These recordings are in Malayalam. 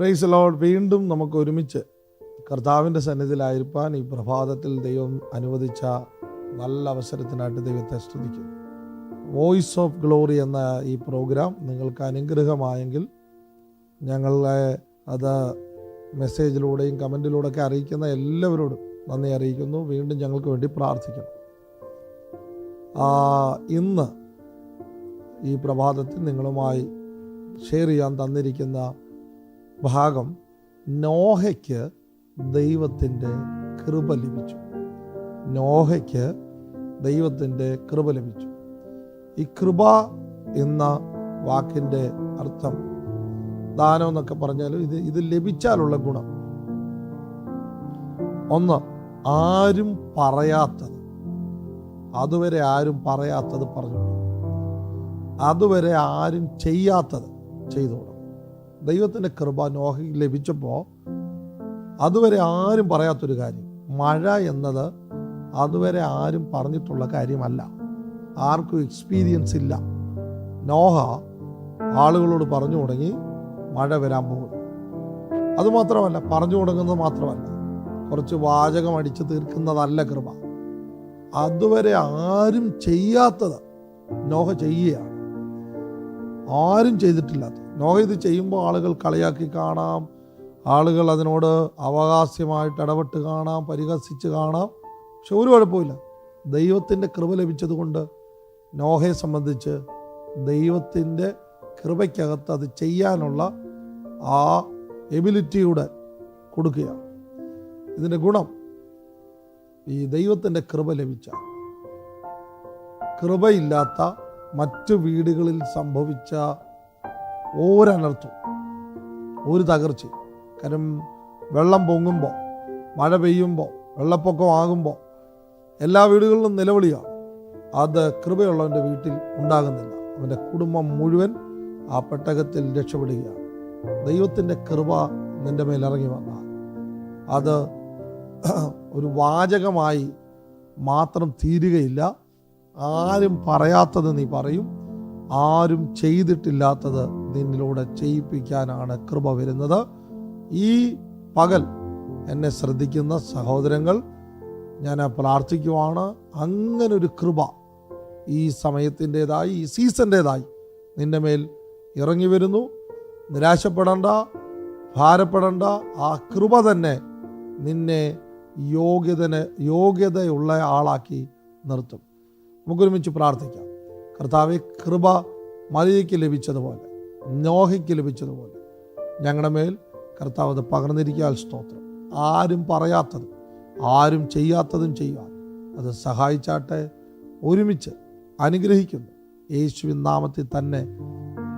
പ്രൈസ് ലോഡ് വീണ്ടും നമുക്ക് ഒരുമിച്ച് കർത്താവിന്റെ സന്നിധിയിലായിരിക്കാൻ ഈ പ്രഭാതത്തിൽ ദൈവം അനുവദിച്ച നല്ല അവസരത്തിനായിട്ട് ദൈവത്തെ സ്തുതിക്കുന്നു. വോയിസ് ഓഫ് ഗ്ലോറി എന്ന ഈ പ്രോഗ്രാം നിങ്ങൾക്ക് അനുഗ്രഹമായെങ്കിൽ ഞങ്ങളെ അത് മെസ്സേജിലൂടെയും കമന്റിലൂടെയൊക്കെ അറിയിക്കുന്ന എല്ലാവരോടും നന്ദി അറിയിക്കുന്നു. വീണ്ടും ഞങ്ങൾക്ക് വേണ്ടി പ്രാർത്ഥിക്കണം. ഇന്ന് ഈ പ്രഭാതത്തിൽ നിങ്ങളുമായി ഷെയർ ചെയ്യാൻ തന്നിരിക്കുന്ന ഭാഗം നോഹയ്ക്ക് ദൈവത്തിന്റെ കൃപ ലഭിച്ചു. നോഹയ്ക്ക് ദൈവത്തിന്റെ കൃപ ലഭിച്ചു. ഈ കൃപ എന്ന വാക്കിന്റെ അർത്ഥം ദാനം എന്നൊക്കെ പറഞ്ഞാൽ ഇത് ഇത് ലഭിച്ചാലുള്ള ഗുണം. ഒന്ന് ആരും പറയാത്തത്. അതുവരെ ആരും പറയാത്തത് പറഞ്ഞു അതുവരെ ആരും ചെയ്യാത്തത് ചെയ്തോളും ദൈവത്തിന്റെ കൃപ നോഹയ്ക്ക് ലഭിച്ചപ്പോൾ അതുവരെ ആരും പറയാത്തൊരു കാര്യം. മഴ എന്നത് അതുവരെ ആരും പറഞ്ഞിട്ടുള്ള കാര്യമല്ല. ആർക്കും എക്സ്പീരിയൻസ് ഇല്ല. നോഹ ആളുകളോട് പറഞ്ഞു തുടങ്ങി മഴ വരാൻ പോകുന്നു. അതുമാത്രമല്ല പറഞ്ഞു തുടങ്ങുന്നത് മാത്രമല്ല കുറച്ച് വാചകം അടിച്ച് തീർക്കുന്നതല്ല കൃപ. അതുവരെ ആരും ചെയ്യാത്തത് നോഹ ചെയ്യുകയാണ്. ആരും ചെയ്തിട്ടില്ലാത്ത നോഹ ഇത് ചെയ്യുമ്പോൾ ആളുകൾ കളിയാക്കി കാണാം. ആളുകൾ അതിനോട് അവകാശമായിട്ട് ഇടപെട്ട് കാണാം പരിഹസിച്ച് കാണാം. പക്ഷെ ഒരു കുഴപ്പമില്ല. ദൈവത്തിന്റെ കൃപ ലഭിച്ചതുകൊണ്ട് നോഹയെ സംബന്ധിച്ച് ദൈവത്തിന്റെ കൃപയ്ക്കകത്ത് അത് ചെയ്യാനുള്ള ആ എബിലിറ്റിയുടെ കൊടുക്കുക ഇതിന്റെ ഗുണം ഈ ദൈവത്തിന്റെ കൃപ ലഭിച്ച കൃപയില്ലാത്ത മറ്റു വീടുകളിൽ സംഭവിച്ച ഒരനർത്ഥവും ഒരു തകർച്ചയും കാരണം വെള്ളം പൊങ്ങുമ്പോൾ മഴ പെയ്യുമ്പോൾ വെള്ളപ്പൊക്കമാകുമ്പോൾ എല്ലാ വീടുകളിലും നിലവിളിയാണ് അത് കൃപയുള്ളവന്റെ വീട്ടിൽ ഉണ്ടാകുന്നില്ല. അവന്റെ കുടുംബം മുഴുവൻ ആ പെട്ടകത്തിൽ രക്ഷപ്പെടുകയാണ്. ദൈവത്തിന്റെ കൃപ നിന്റെ മേൽ ഇറങ്ങി വന്നാൽ അത് ഒരു വാചകമായി മാത്രം തീരുകയില്ല. ആരും പറയാത്തത് നീ പറയും. ആരും ചെയ്തിട്ടില്ലാത്തത് നിന്നിലൂടെ ചെയ്യിപ്പിക്കാനാണ് കൃപ വരുന്നത്. ഈ പകൽ എന്നെ ശ്രദ്ധിക്കുന്ന സഹോദരങ്ങൾ ഞാൻ പ്രാർത്ഥിക്കുവാണ് അങ്ങനെ ഒരു കൃപ ഈ സമയത്തിന്റെതായി ഈ സീസന്റെതായി നിന്റെ മേൽ ഇറങ്ങി വരുന്നു. നിരാശപ്പെടണ്ട ഭാരപ്പെടണ്ട ആ കൃപ തന്നെ നിന്നെ യോഗ്യതന് യോഗ്യതയുള്ള ആളാക്കി നിർത്തും. നമുക്കൊരുമിച്ച് പ്രാർത്ഥിക്കാം. കർത്താവെ കൃപ മലയ്ക്ക് ലഭിച്ചതുപോലെ നോഹയ്ക്ക് ലഭിച്ചതുപോലെ. ഞങ്ങളുടെ മേൽ കർത്താവ് അത് പകർന്നിരിക്കാൻ സ്തോത്രം. ആരും പറയാത്തതും ആരും ചെയ്യാത്തതും ചെയ്യുവാൻ അത് സഹായിച്ചാട്ടെ. ഒരുമിച്ച് അനുഗ്രഹിക്കുന്നു. യേശുവിൻ നാമത്തിൽ തന്നെ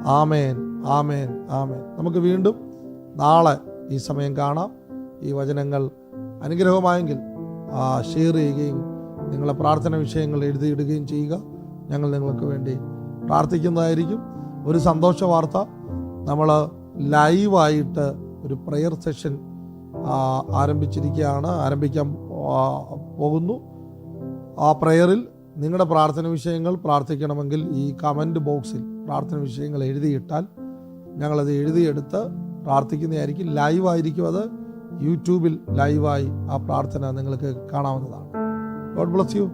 ആമേൻ ആമേൻ ആമേൻ. നമുക്ക് വീണ്ടും നാളെ ഈ സമയം കാണാം. ഈ വചനങ്ങൾ അനുഗ്രഹമായെങ്കിൽ ഷെയർ ചെയ്യുകയും നിങ്ങളെ പ്രാർത്ഥന വിഷയങ്ങൾ എഴുതിയിടുകയും ചെയ്യുക. ഞങ്ങൾ നിങ്ങൾക്ക് വേണ്ടി പ്രാർത്ഥിക്കുന്നതായിരിക്കും. ഒരു സന്തോഷ വാർത്ത. നമ്മൾ ലൈവായിട്ട് ഒരു പ്രെയർ സെഷൻ ആരംഭിച്ചിരിക്കുകയാണ്. ആരംഭിക്കാൻ പോകുന്നു. ആ പ്രെയറിൽ നിങ്ങളുടെ പ്രാർത്ഥന വിഷയങ്ങൾ പ്രാർത്ഥിക്കണമെങ്കിൽ ഈ കമന്റ് ബോക്സിൽ പ്രാർത്ഥന വിഷയങ്ങൾ എഴുതിയിട്ടാൽ ഞങ്ങളത് എഴുതിയെടുത്ത് പ്രാർത്ഥിക്കുന്നതായിരിക്കും. ലൈവായിരിക്കും അത്. യൂട്യൂബിൽ ലൈവായി ആ പ്രാർത്ഥന നിങ്ങൾക്ക് കാണാവുന്നതാണ്. God bless you